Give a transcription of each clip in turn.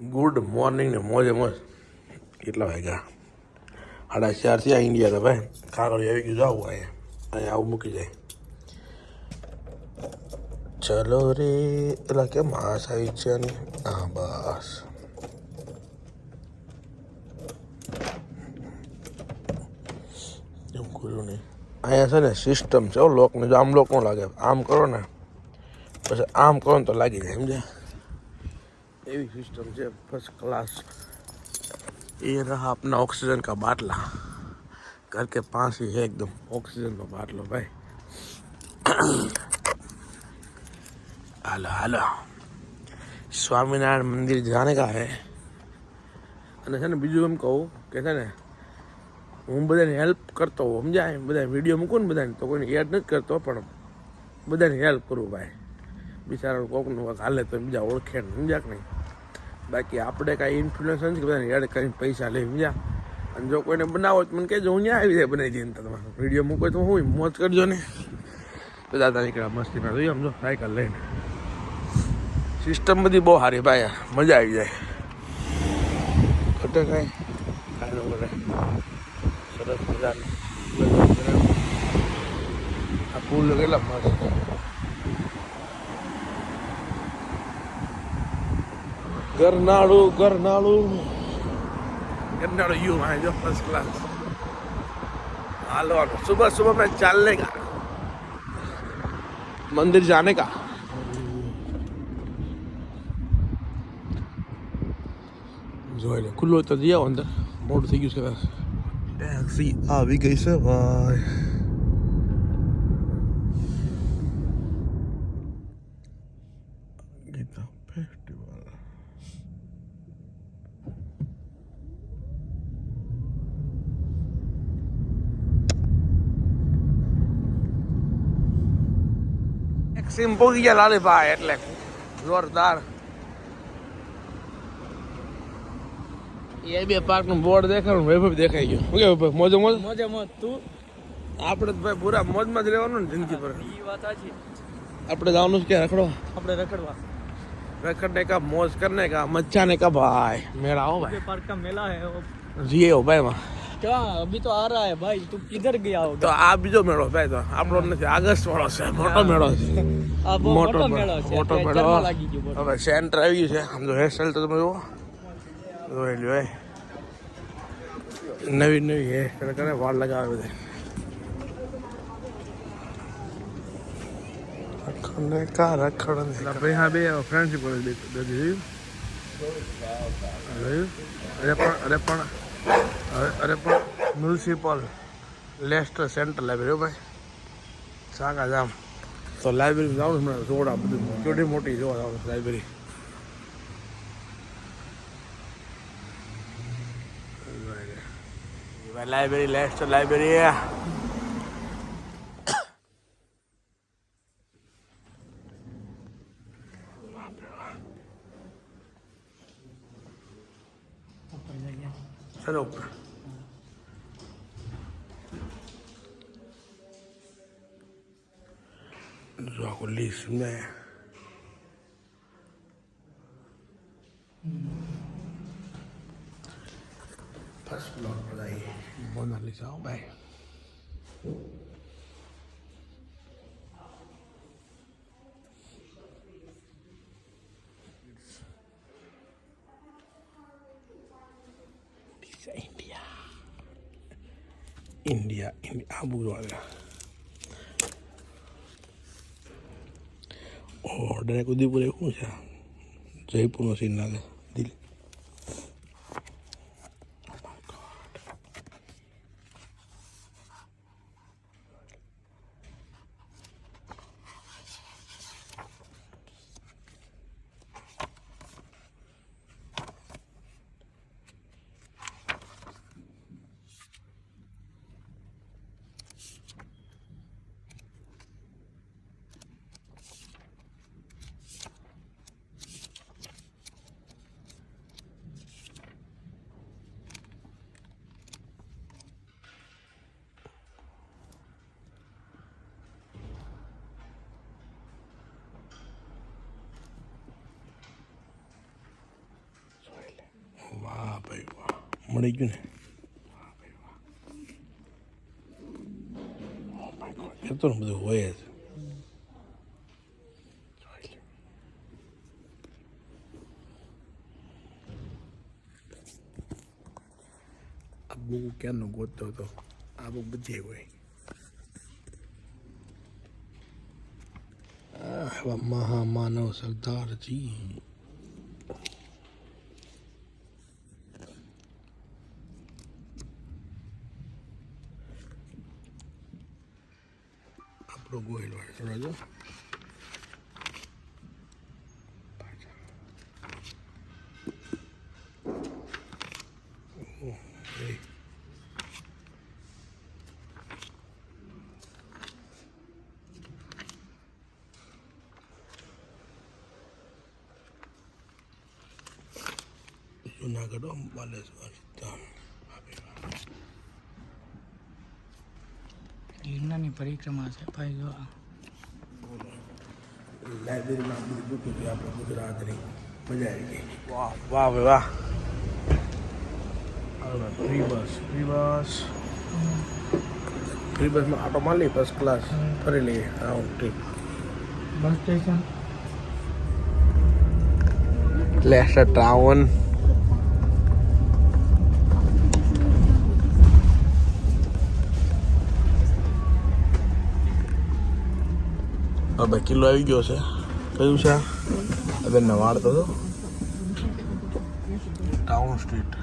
Good morning ને મોજે મોજ. કેટલા વાગ્યા? સાડા ચાર થયા ઇન્ડિયા તો ભાઈ. કાગળ આવી ગયું જાવું અહીંયા. અહીંયા આવું મૂકી જાય. ચલો રે. એટલે કેમ આ આવી છે ને હા, બસ. એમ ખુલ્લું નહીં. અહીંયા છે ને સિસ્ટમ છે લોકને જો આમ લોક ન લાગે. આમ કરો ને. પછી આમ કરો ને તો લાગી જાય, સમજ્યા? એવી सिस्टम છે फर्स्ट क्लास ये रहा अपना ऑक्सीजन का बाटला घर के पास ही है एकदम ऑक्सीजन का बाटलो भाई हालो हालो સ્વામિનારાયણ મંદિર જાને કા હે અને છે ને બીજું એમ કહું કે છે ને હું બધાને હેલ્પ કરતો હોઉં સમજાય બધા વિડીયો મૂકું ને બધાને તો કોઈને યાદ નથી કરતો પણ બધાને હેલ્પ કરું ભાઈ બિચારા કોકનું કાંઈક હાલે તો બીજા ઓળખે ને સમજ્યા કે નહીં બાકી આપણે કાંઈ ઇન્ફ્લુઅન્સ નથી કે બધાને એડ કરીને પૈસા લઈ સમજ્યા અને જો કોઈને બનાવો તો મને કહેજો, હું ત્યાં આવી જાય બનાવી દઈએ તમારે. વીડિયો મૂકો તો હું મોજ કરજો ને. તો દાદા નીકળ્યા મસ્તીમાં જોઈએ સમજો સાયકલ લઈને. સિસ્ટમ બધી બહુ સારી ભાઈ. મજા આવી જાય. ખોટે કાંઈ કાંઈ કરે સરસ મજાનું. આ પુલ કેટલા મસ્ત ગરનાળું ગરનાળું ગરનાળું યુ वहाँ जो फर्स्ट क्लास हालो सुबह सुबह में चलने का मंदिर जाने का જોઈ લે ખુલ્લો તો જઈ આવો અંદર મોટું થઈ ગયું છે કદાચ ટેક્સી આવી ગઈ છે ભાઈ સિમ પોગી ગયા લાલીભાઈ એટલે. જોરદાર. એ બે પાર્કનું બોર્ડ દેખાય વૈભવ દેખાઈ ગયો. ઓકે વૈભવ મોજો મોજ. મોજે મોજ તું? આપણે તો ભાઈ પૂરા મોજમાં જ રહેવાનું ને જિંદગી પર એ વાત સાચી. આપણે જવાનું છે કે રખડવા? આપણે રખડવા. રખડને કા મોજ કરને કા મચ્છા ને કા ભાઈ. મેળા હો ભાઈ. પાર્ક કા મેળા હે જીએ હો ભાઈ માં અભી તો આ રહા હે ભાઈ તું કિધર ગયા હો તો આ બીજો મેળો ભાઈ તો આપણો નથી આગસ્ટ વાળો છે મોટો મેળો છે. આ બહુ મોટો મેળો છે મોટો મેળો. લાગી ગયો હવે સેન્ટર આવી ગયું છે આમ તો હેરસ્ટાઈલ તો તમે જુઓ. જોઈ લ્યો નવી નવી હે કરે વાળ લગાવે બધે. રખડને કા રખડ ભાઈ હા બે ફ્રેન્ડશીપ કોલેજ બે જોયું? જોયું? અરે પણ અરે પણ અરે પણ મ્યુનિસિપલ લેસ્ટર સેન્ટર લાઇબ્રેરી ભાઈ. સાગા જામ તો લાઇબ્રેરી જાઉં છું જોડા બધું. કેવડી મોટી જોવા જવાનું લાઇબ્રેરી લાઇબ્રેરી લેસ્ટર લાઇબ્રેરી ચલો ઉપર જો આખું લિસ્ટ મેં ફર્સ્ટ બ્લોક બધા મોનાલિસા હો ભાઈ ઇન્ડિયા ઇન્ડિયા આ બધું આવ્યા ઓર્ડર એક ઉદયપુર એવું છે જયપુરનો સીન લાગે મળી ગયું ને વાહ ભાઈ વાહ Oh my God. એ તો ને બધું હોય જ જોઈ લો. આ બુક ક્યારનો ગોતતો હતો આ બુક બધી હોય આવા મહામાનવ સરદારજી આપણો ગોહિલ વાળો જો ઓહ, એ. જુનાગઢ હો, બાલેશ્વર ધામ પરિક્રમા છે. ભાઈ જો. લાઇબ્રેરીમાં બધી બુકો છે આપણે ગુજરાતની મજા આવી ગઈ વાહ વાહ ભાઈ વાહ free bus free bus free બસમાં આટો મારી ફર્સ્ટ ક્લાસ ફરી લઈએ round trip bus station Leicester town હવે કિલો આવી ગયો છે. કયું છે? હવે ને વાળતો હતો. ટાઉન સ્ટ્રીટ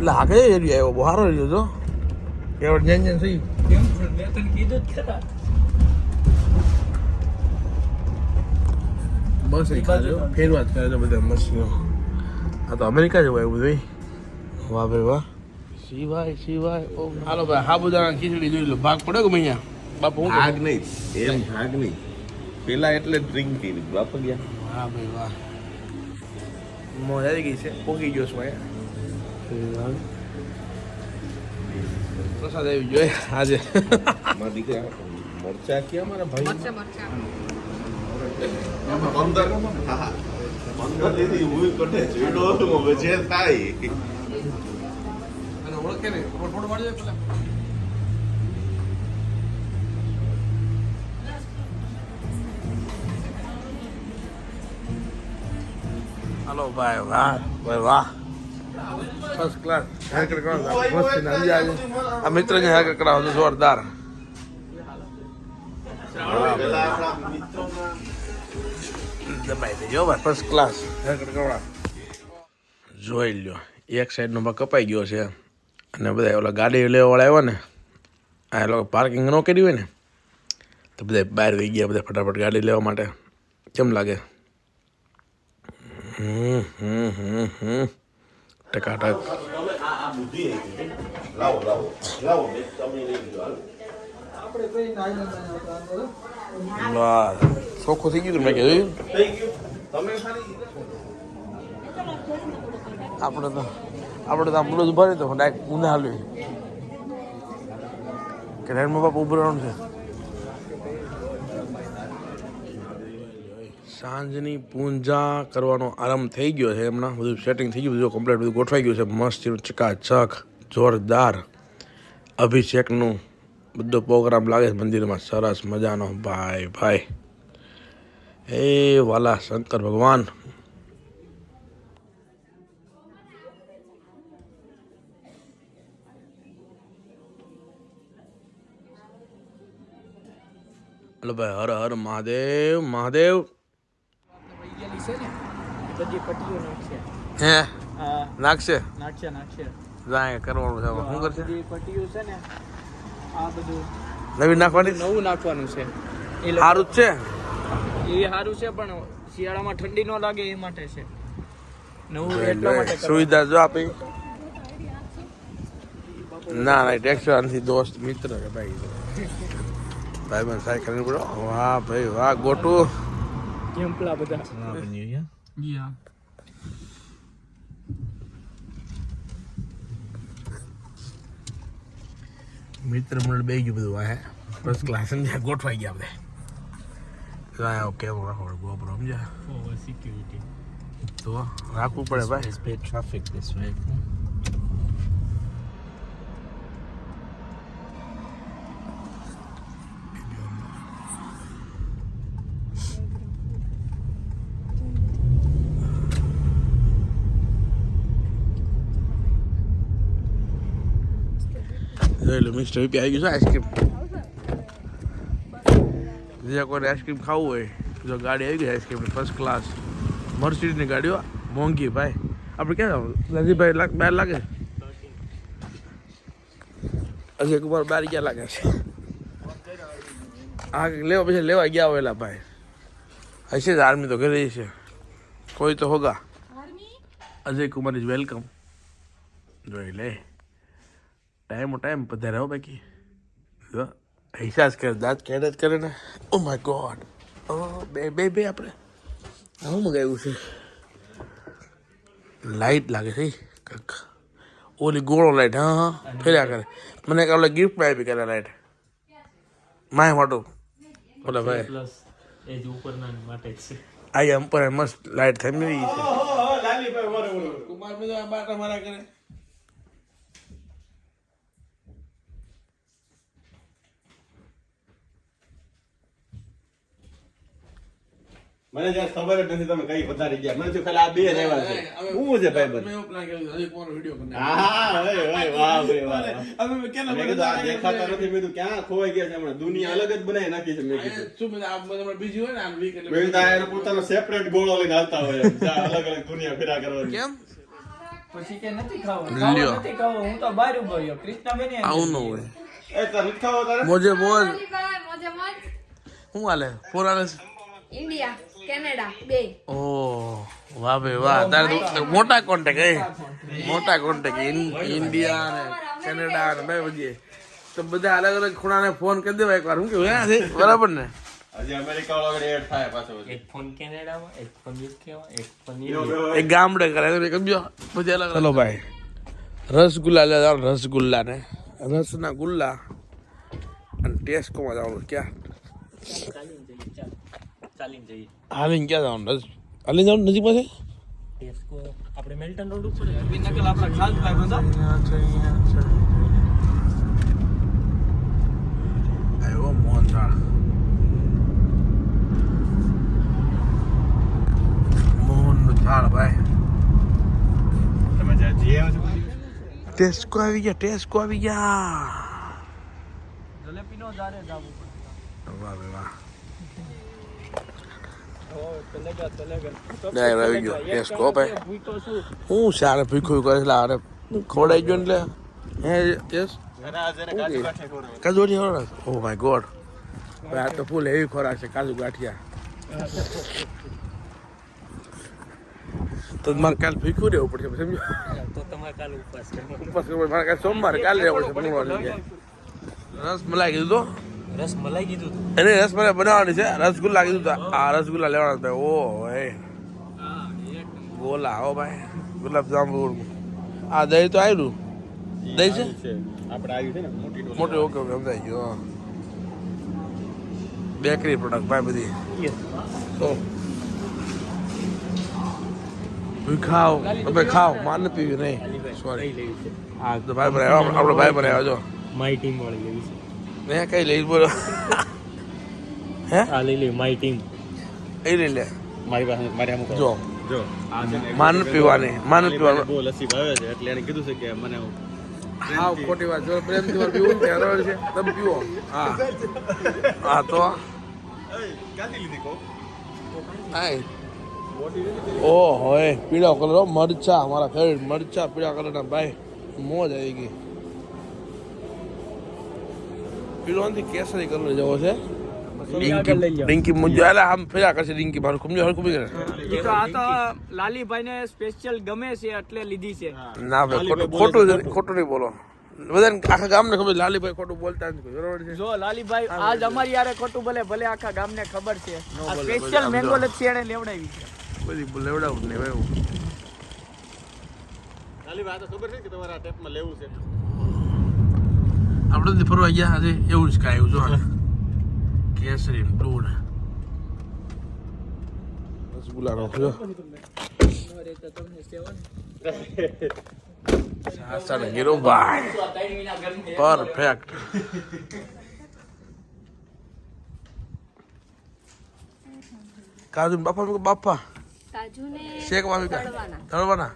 લાગે એરિયા એવો બહુ સારો એરિયો છો કેવળ જેન જેન મેં તને કીધું જ ખરા બસ એ ખાજો ફેરવા જ કરે છે બધા મસ્તીઓ આ તો અમેરિકા જેવું આવ્યું બધું વાહ ભાઈ વાહ સિવાય સિવાય ઓ હાલો ભાઈ હાબુદાણા ખીચડી જોઈ લો ભાગ પડે કે અહીંયા બાપુ હું ભાગ નહીં એમ ભાગ નહીં પેલા એટલે ડ્રિંક કરી બાપા ગયા વાહ ભાઈ વાહ મોજ આવી ગઈ છે પોગી ગયો છું અહીંયા પ્રસાદ આવી જોઈએ આજે. મારા દીકરા મરચા ક્યાં મારા ભાઈ? પંદર પંદર દીધી હું કટે ચીડો જે થાય. અને ઓળખે ને ફોટો પાડી પેલા. હાલો ભાઈ વાહ ભાઈ વાહ. ફર્સ્ટ ક્લાસ હેર કટ કરાવો મસ્ત ને આજે આ મિત્ર ને હેર કટ કરાવો તો જોરદાર. દબાઈ દેજો ફર્સ્ટ ક્લાસ હેર કટ જોઈ લ્યો એક સાઈડનો ભાગ કપાઈ ગયો છે. અને બધા ઓલા ગાડી લેવાવાળા આવ્યા ને આ લોકો પાર્કિંગ ન કરી હોય ને તો બધા બહાર વહી ગયા બધા ફટાફટ ગાડી લેવા માટે. કેમ લાગે? હમ હમ હમ હમ. ટકાટક તમે આ આ બુદ્ધિ આવી ગઈ. લાવો લાવો લાવો મેં તમે લઈ ગયો હાલો. વાહ ચોખ્ખું થઈ ગયું તું મેં કીધું આપણે તો આપણે તો આમ બધું ભરે તો ડાયરેક્ટ ઊંધા હાલવી કે રેડમાં બાપ ઉભરવાનું છે સાંજની પૂંજા કરવાનો આરંભ થઈ ગયો છે હમણાં. બધું સેટિંગ થઈ ગયું, બધું કમ્પ્લીટ બધું ગોઠવાઈ ગયું છે. મસ્ત ચકાચક, જોરદાર અભિષેકનું બધો પ્રોગ્રામ લાગે છે મંદિરમાં. સરસ મજાનો. ભાઈ ભાઈ. એ વાલા શંકર ભગવાન. હલો ભાઈ, હર હર મહાદેવ મહાદેવ. વહી છે ને બધી પટ્ટીઓ નાખશે. હે? હા. નાખશે? નાખશે નાખશે. જાય કરવાનું છે શું કરશે? બધી પટ્ટીઓ છે ને આ બધું નવી નાખવાની? નવું નાખવાનું છે. એ સારું જ છે? એ સારું છે પણ શિયાળામાં ઠંડી ન લાગે એ માટે છે. નવું એટલા માટે સુવિધા જો આપી. ના ના ટેક્સર નથી દોસ્ત મિત્ર કે ભાઈ. ભાઈ બંધ સાયકલની વાહ ભાઈ વાહ ગોટું. થેપલા બધા હા બન્યું યા યા મિત્ર મંડળ બે ગયું બધું આ ફર્સ્ટ ક્લાસ ને ગોઠવાઈ ગયા આપણે લાયા ઓકે રાખો ગોપરો સમજ્યા સિક્યુરિટી તો રાખવું પડે ભાઈ traffic this way this way. જોઈ લો મિસ્ટર પી આવી ગયું છે આઈસ્ક્રીમ બીજા કોઈને આઈસ્ક્રીમ ખાવું હોય જો ગાડી આવી ગઈ આઈસ્ક્રીમ ફર્સ્ટ ક્લાસ મર્સિડીની ગાડીઓ મોંઘી ભાઈ. આપણે ક્યાં નજીભાઈ લાગ બાર લાગે અજય કુમાર બાર ગયા લાગે છે. હા લેવા પછી લેવા ગયા હોયલા ભાઈ. હશે જ આર્મી તો ઘરે છે. કોઈ તો હોગા. અજય કુમાર ઇઝ વેલકમ જોઈ લે. ટાઈમ ટાઈમ બધા હો બાકી. હિસાસ અહેસાસ કરે દાંત કેડ જ કરે ને? ઓ માય ગોડ ઓ બે બે બે આપણે. હું શું મગાવ્યું છે? લાઈટ લાગે છે કંઈક. ઓલી ગોળો લાઈટ હા હા. ફેર્યા કરે. મને કાલે ગિફ્ટમાં આપી કરે લાઈટ માય મોટું ઓલા ભાઈ. પ્લસ એ જ ઉપરના માટે છે. આ એમ પર મસ્ત લાઈટ થઈ ગઈ છે. કુમાર મેં આ બાટા મારા કરે મને જ્યાં ખબર જ નથી તમે કઈ વધારી ગયા. મને તો ખાલી આ બે રહેવા છે. હું છે ભાઈ બધું? એવું plan હજી કોનો video કરી હા ઓય ઓય વાહ ભાઈ વાહ વાહ. અમે કેના મેં આ દેખાતા નથી. મેં કીધું ક્યાં ખોવાઈ ગયા છે? હમણાં દુનિયા અલગ જ બનાવી નાખી છે મેં કીધું. શું બધા આ બધા બીજી હોય ને આ week એટલે મેં કીધું આ પોતાનો સેપરેટ ગોળો લઈને આવતા હોય અલગ અલગ દુનિયા ફેરા કરવાની. કેમ? પછી કે નથી ખાવું. નથી ખાવું હું તો બહાર ઊભો રહ્યો. કૃષ્ણાબેન આવું ન હોય. એ તાર નથી ખાવો તારે? મોજે મોજ મોજે હાલે? ઇન્ડિયા. કેનેડા બે. ઓહ વાહ ભાઈ વાહ. તારે મોટા કોન્ટેક એ. મોટા કોન્ટેક ઇન્ડિયા ને કેનેડા ને બે બધી. તો બધા અલગ અલગ ખૂણાને ફોન કરી દેવાય એકવાર શું કેવું હે? બરાબર ને? હજી અમેરિકા વાળો આગળ એડ થાય પાછો એક ફોન કેનેડામાં એક ફોન યુકેમાં એક ફોન બેહો, બેહો. એક ગામડે કરે તો કબજો અલગ ચલો ભાઈ. રસગુલ્લા લેવા રસગુલ્લા ને રસના ગુલ્લા અને ટેસ્કોમાં જવાનું ક્યાં? ચાલીને જઈએ. હાલીને ક્યાં જવાનું? હાલીને જવાનું નજીક પાસે ટેસ્કો આપણે મેલ્ટન રોડ ઉપર નકલ આપણા ખાસ ભાઈ બધા આવ્યો મોહનથાળ મોહનનું થાળ. ભાઈ. તમે જ્યાં જઈ આવ્યા છો ટેસ્કો આવી ગયા ટેસ્કો આવી ગયા. જલેબીનો જારે જાવું વાહ વાહ પડે. તલેગા તલેગા ડાયર આવી ગયો. ટેસ્કો ભાઈ ભૂતો શું હું. સારે ભીખું કરે છે અરે ખવડાઈ ગયો ને એટલે? હે યસ ઘરે આ જઈને કાજુ ગાંઠિયા ઓ માય ગોડ. ભાઈ આ તો ફૂલ હેવી ખોરાક છે કાજુ ગાંઠિયા. તો મારે કાલ ભીખું રહેવું પડશે સમજો? તો તમારે કાલ ઉપવાસ કરવો ઉપવાસ કરવો મારે કાલ સોમવારે કાલે રહેવું પડશે રસ મલાઈ કીધું તો રસ મલાઈ કીધું તું. એને રસમલાઈ બનાવવાની છે. રસગુલ્લા કીધું તો. આ રસગુલ્લા લેવાના હતા ઓ હે. ગોલા હો ભાઈ. ગુલાબ જાંબુ આ દહીં તો આવ્યું દહીં છે? આપણે આવ્યું છે ને મોટી મોટી ઓકે ઓકે સમજાઈ ગયો બેકરી પ્રોડક્ટ ભાઈ બધી. તો. ખાઓ. તમે ખાઓ. માન પીવી નહીં. સોરી હા તો ભાઈ બનાવ્યો આપણો ભાઈ બનાવ્યો જો માય ટીમ વાળી લેવી છે. મેં કઈ લઈ બોલો. હે? આ લઈ લે માય ટીમ એ લઈ લે. મારી પાસે મારી આમ જો. જો માન પીવાની માન પીવાનું બહુ લસ્સી ભાવે છે એટલે એને કીધું છે કે મને હા ખોટી વાત જો પ્રેમથી મારે પીવું ને બરાબર છે. તમે પીવો. હા. હા તો? ક્યાંથી લીધી કો પીળા કલર મરચા મારા ફેવરેટ મરચા પીળા કલરના ભાઈ મોજ આવી ગઈ. પીળો કેસરી કલર જેવો છે આગળ લઈ જાઓ. રિંકી મુજો એટલે આમ ફેરા કરશે રિંકી મારું કુમજો હરકું બી કરે તો આ તો લાલીભાઈ ને સ્પેશિયલ ગમે છે એટલે લીધી છે. ના ભાઈ ખોટું ખોટું ખોટું નહીં બોલો. બધાને આખા ગામને ખબર છે, લાલીભાઈ ખોટું બોલતા નથી બરોબર છે? જો લાલીભાઈ આજ અમારી યારે ખોટું ભલે ભલે આખા ગામને ખબર છે. આ સ્પેશિયલ મેંગો એને લેવડાવી છે. બધી લેવડાવું વાત ખબર છે કે તમારે આ ટેપમાં લેવું છે. આપણે તો ફરવા ગયા આજે એવું જ કાંઈ જો કેસરી બ્લુ ને. રસગુલ્લા નો જો. સાસણ ગીરો ભાઈ. પરફેક્ટ કાજુ બાપા મેં બાપા. શેક તળવાના. તળવાના?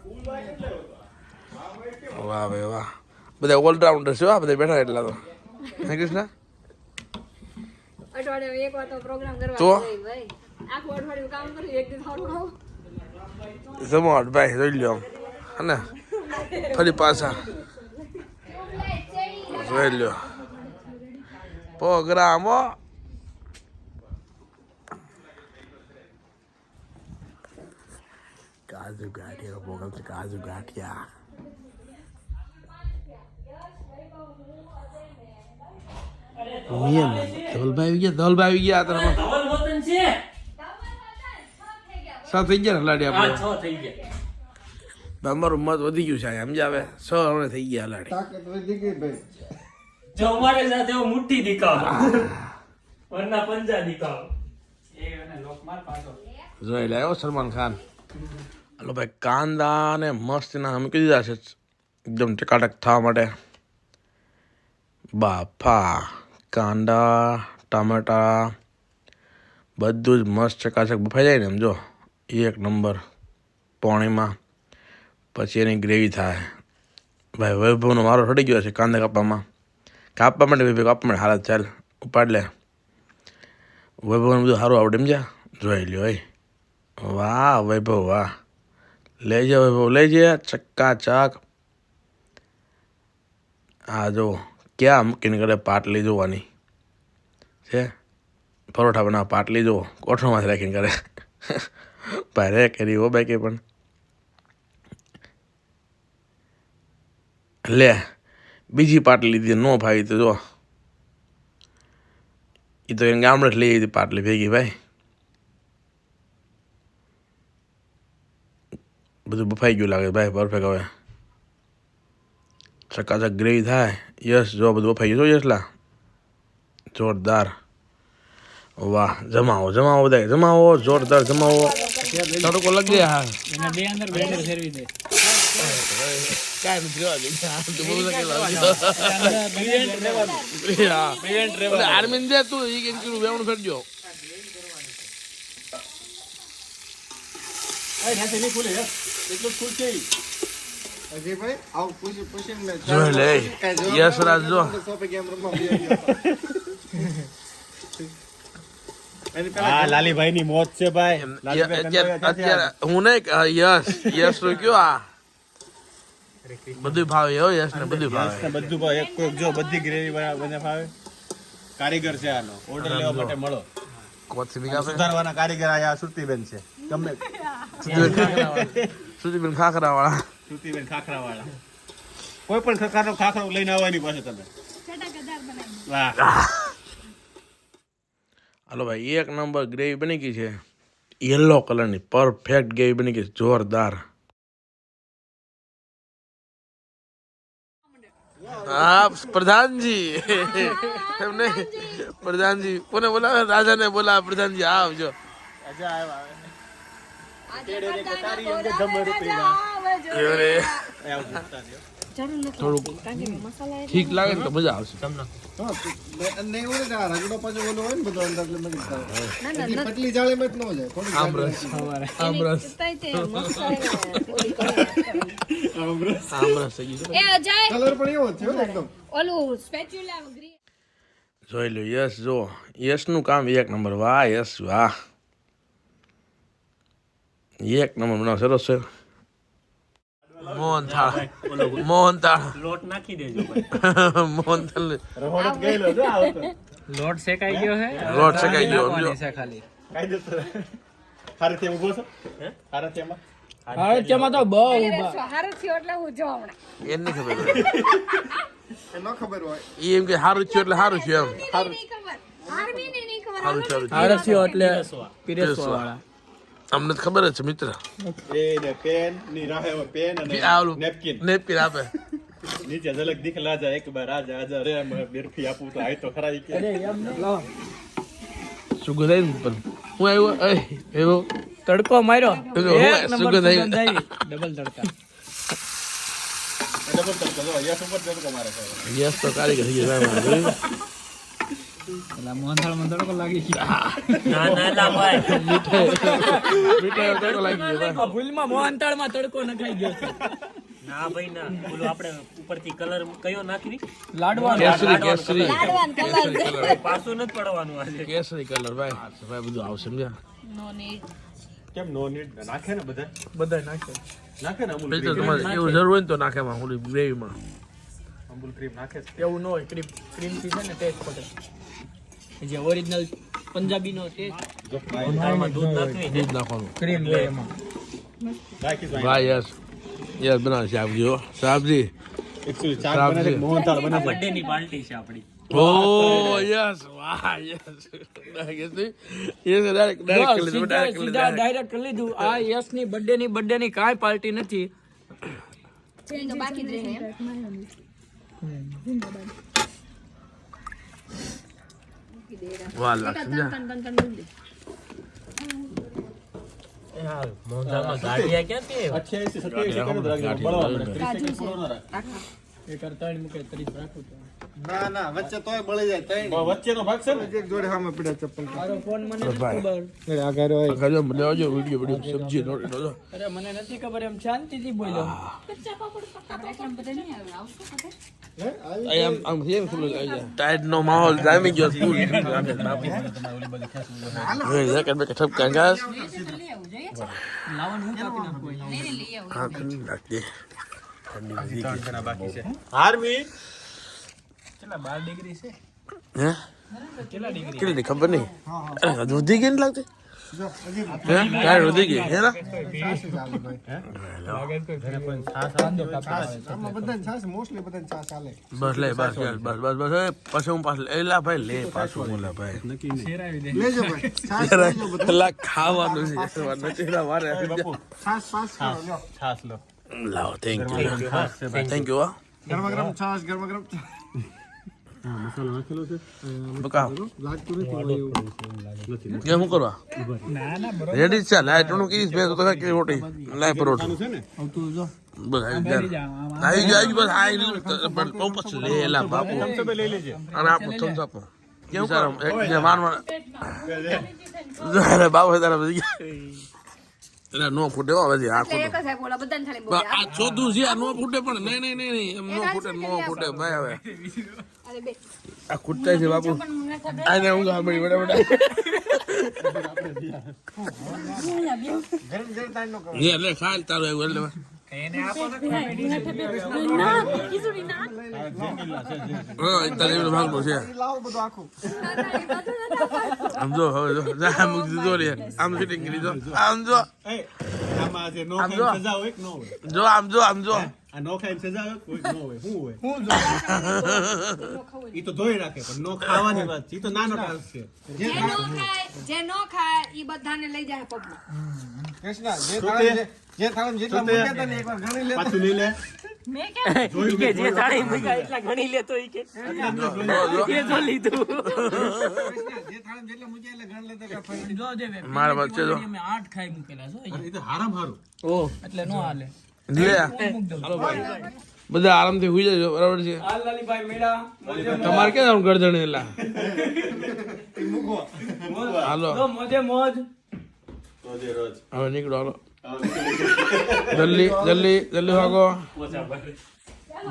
વાહ ભાઈ વાહ. બધા ઓલરાઉન્ડર છે આ બધા બેઠા એટલા તો. હે કૃષ્ણ? અઠવાડિયામાં એક વાર તો પ્રોગ્રામ કરવા તો? ભાઈ. આખું અઠવાડિયું કામ કર્યું એક દિવસ થોડું ખાવું ભાઈ જોઈ લ્યો. હને ફરી પાછા. જોઈ લ્યો. પ્રોગ્રામ કાજુ ગાંઠિયા પ્રોગ્રામ છે કાજુ ગાંઠિયા. નિયમ ધવલભાઈ આવી ગયા ધવલભાઈ આવી ગયા તરફ. ધવલ વતન છે. સાત થઈ ગયા ને લાડી આ આપણે. છ થઈ ગયા. અમારું મત વધી ગયું છે સમજાવે? છ હવે થઈ ગયા લાડી જો અમારે સાથે એવો મુઠ્ઠી દીકાવ વરના પંજા દીકાવ જોઈ સલમાન ખાન. હલો ભાઈ કાંદા ને મસ્ત ના મૂકી દીધા છે. એકદમ ટકાટક થવા માટે. બાફા. કાંદા, ટામેટા, બધું જ મસ્ત ચકાચક બફાઈ જાય ને એમ જો. એક નંબર પોણીમાં. પછી એની ગ્રેવી થાય. ભાઈ, વૈભવનો મારો રડી ગયો છે કાંદા કાપવામાં. કાપવા માટે વૈભવ કાપવા માટે હાલત ચાલ. ઉપાડ લે. વૈભવને બધું સારું આવડે એમ જા. જોઈ લ્યો ભાઈ વાહ, વૈભવ, વાહ. લઈ જા, વૈભવ, લઈ જા. ચક્કા ચાક આ જો. ક્યાં મૂકીને કરે પાટલી જોવાની? છે? પરોઠા બનાવ પાટલી જોવો કોઠણમાંથી રાખીને કરે ભાઈ, રે, કરી હો બાકી પણ. લે, બીજી પાટલી લીધી, ન ભાવી તો જો એ તો એને ગામડે જ લઈ હતી પાટલી ભેગી, ભાઈ. બધું બફાઈ ગયું લાગે ભાઈ પરફેક્ટ હવે. ચકાચક ગ્રેવી થાય. યસ જો બધું ફાઈ ગયું. જો યસલા જોરદાર. વાહ જમાવો જમાવો બધા જમાવો જોરદાર જમાવો. તડકો લગે હા. એના બે અંદર બેટર ફેરવી દે. રહેવા દે. તો શકેલ આવશે. હા. આર્મીન દે તું ઈ કેમ કીધું વેવણું ફેરજો અજયભાઈ આવું પૂછી પૂછીને મેં જોઈ લે યશરાજ જો. લાલીભાઈ ની મોત છે ભાઈ. અત્યારે કંટાળ્યા ક્યાંથી અત્યારે હું નહીં કે- યસ યસ કયો આ. બધું ભાવે હો યસ ને બધું આવે? ભાવે બધું ભાઈ એક કોઈક જો બધી ગ્રેવી બને ભાવે. કારીગર છે આનો. ઓર્ડર લેવા માટે મળો. કોથમીર સુધારવાના કારીગર આયા સુતીબેન છે. ગમે સુધીબેન ખાખરા વાળા શ્રુતિબેન ખાખરા વાળા કોઈ પણ પ્રકારનો ખાખરો લઈને આવવાની પાસે તમે. વાહ. હાલો ભાઈ એક નંબર ગ્રેવી બની ગઈ છે. યલો કલરની પરફેક્ટ ગ્રેવી બની ગઈ છે. જોરદાર. હા પ્રધાનજી. એમ નહીં. પ્રધાનજી કોને બોલાવે? રાજાને બોલાવે પ્રધાનજી. આવજો. રે. ઠીક લાગે ને તો મજા આવશે ને ને ન જોઈ લો યસ જો યશનું કામ એક નંબર. વાહ યસ વાહ. એક નંબર બનાવ સરસ છે મોહન થાળ મોહન થાળ લોટ નાખી દેજો મોહન થાળ રોડ ગયેલો જો આવતો લોટ શેકાઈ ગયો હે લોટ શેકાઈ ગયો સમજો કાઈ ખાલી હારે હારેથી ઊભો છો હારેથીમાં હવે તેમાં તો બહુ હારું થયો એટલે હું જો હમણાં એને ખબર એ ન ખબર હોય એમ કે સારું થયું એટલે થયું એમ હારે થયો એટલે પીરેસવા વાળા અમને ખબર છે મિત્ર. એ પેનની રાહે પેન અને નેપકિન નેપકિન આપે. નીચે ઝલક દીખલા જા એક બાર આજા આજા રે બેરફી આપું તો આય તો ખરા કે. સુગંધ આવી ને. પણ. હું આવ્યો? એ એવો તડકો માર્યો. પેલો એક નંબર સુગંધ આવી. ડબલ તડકા. ડબલ તડકો જો યસ ઉપર તડકો મારે છે. યસ તો કારીગર થઈ પેલા મોહનથાળમાં તડકો લાગી ગયો. ના ના ના ભાઈ. મીઠાઈ તડકો લાગી ગયો. ભૂલમાં મોહનથાળમાં તડકો નખાઈ ગયો. છે ના ભાઈ ના. બોલો આપણે ઉપરથી કલર કયો નાખવી? લાડવા કેસરી કેસરી. પાછું નથી પડવાનું આજે. કેસરી કલર ભાઈ. ભાઈ બધું આવશે સમજ્યા? કેમ નો નીડ નાખે ને બધા બધા નાખે. નાખે ને અમુલ એવું જરૂર હોય ને તો નાખે માં ઓલી ગ્રેવીમાં. અમૂલ ક્રીમ નાખે એવું ન હોય ક્રીમ ક્રીમથી છે ને ટેસ્ટ પડે જે ઓરિજિનલ પંજાબી નો ટેસ્ટ દૂધ નાખવી નાખવાનું. ક્રીમ હોય એમાં. ભાઈ. યસ યસ બનાવે સાહેબજી. હો પાર્ટી નથી. બાકી જ રહે એમ. વાહ લાગ સમજ્યા તન તન તન મૂકી દે. મોહનથાળમાં ગાંઠિયા ક્યાં તે 88 27 સેકન્ડ જ રાખજો બળવા પડે 30 સેકન્ડ પૂરો ન રાખ એ કરતા મૂકે તરીફ રાખું તો ના ના વચ્ચે તોય બળી જાય તઈ વચ્ચેનો ભાગ છે ને? એક જોડે સામે પડ્યા ચપ્પલ મારો ફોન મને નથી ખબર. આ ઘરે હોય. ખાજો લેવાજો વીડિયો વીડિયો સબ્જી રોટી લો અરે મને નથી ખબર એમ શાંતિથી બોલ્યો આઈ આમ આમ નો માહોલ જામી ગયો ફૂલ હું કાપી નાખું? હા છે. હાર્મી કેટલા બાર ડિગ્રી છે? હે? કેટલા ડિગ્રી કેટલી ખબર નહીં? અરે વધી ગઈ ને લાગતી ખાવાનું છાસ લાવો થેન્ક યુ થેન્ક યુ ગરમા ગરમ છાશ ગરમા ગરમ છાશ. બકા. લાગતું નથી એવું કરવા? રેડી છે ટણું કીધીશ બે તો કે રોટી? લાય પરોઠું. છે ને? તું જો. બસ આવી ગયા આવી ગયા બસ આવી પણ તો પછી લે એલા બાપુ. લઈ લેજે. અને થમ્સ એક જે અરે બાપુ તારા બધી ગયા એટલે નો ફૂટે હવે જે આ બોલે. આ ચોધું છે આ નો ફૂટે પણ નહીં નહીં નહીં નહીં એમ નો ફૂટે નો ફૂટે ભાઈ હવે. આ ખૂટતા છે બાપુ. આને હું સાંભળી કરો એ એટલે ખાલ તારું એવું એટલે આમ જો જો આમ દીધો આમ ફિટિંગ કરી દો. આમ જો. એ નો આમ સજા હોય કે ન હોય. જો આમ જો આમ જો. આ નો હોય શું હોય. ઈ તો ધોઈ રાખે પણ નો ખાવાની વાત છે. ઈ તો નાનો ટાસ્ક છે. જે નો ખાય જે નો ખાય ઈ બધાને લઈ જાય પગમાં. કૃષ્ણ જે? જે- જે થાળી જેટલા મૂક્યા હતા એકવાર ગણી લેતા પાછું લઈ લે. ઈ કે જે થાળી મૂક્યા એટલા ગણી લેતો ઈ કે. એ જો લીધું. જે થાળી જેટલા મૂક્યા એટલે ગણી લેતા એકવાર ફરી. જો દે મારા વચ્ચે જો. મેં આઠ ખાઈ મૂકેલા છો અહીંયા. તો હારામ હારું. એટલે નો હાલે. લે. મૂક દઉં બધા આરામથી જજો બરાબર છે? હાલ લાલીભાઈ મેળા તમારે ક્યાં જવાનું ગરદણ એલા? હાલો. જો મોજે મોજ. હવે નીકળો હાલો. જલ્દી જલ્દી જલ્દી ભાગો.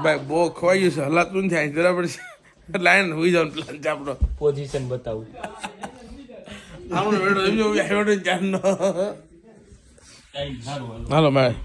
ભાઈ બહુ ખવાઈ ગયું છે. હલાતું નથી અહીં બરાબર છે લાઈન હોઈ જાવ પ્લાન છે આપણો પોઝિશન બતાવું. આપણો વેડો એમ જો હાલો. ભાઈ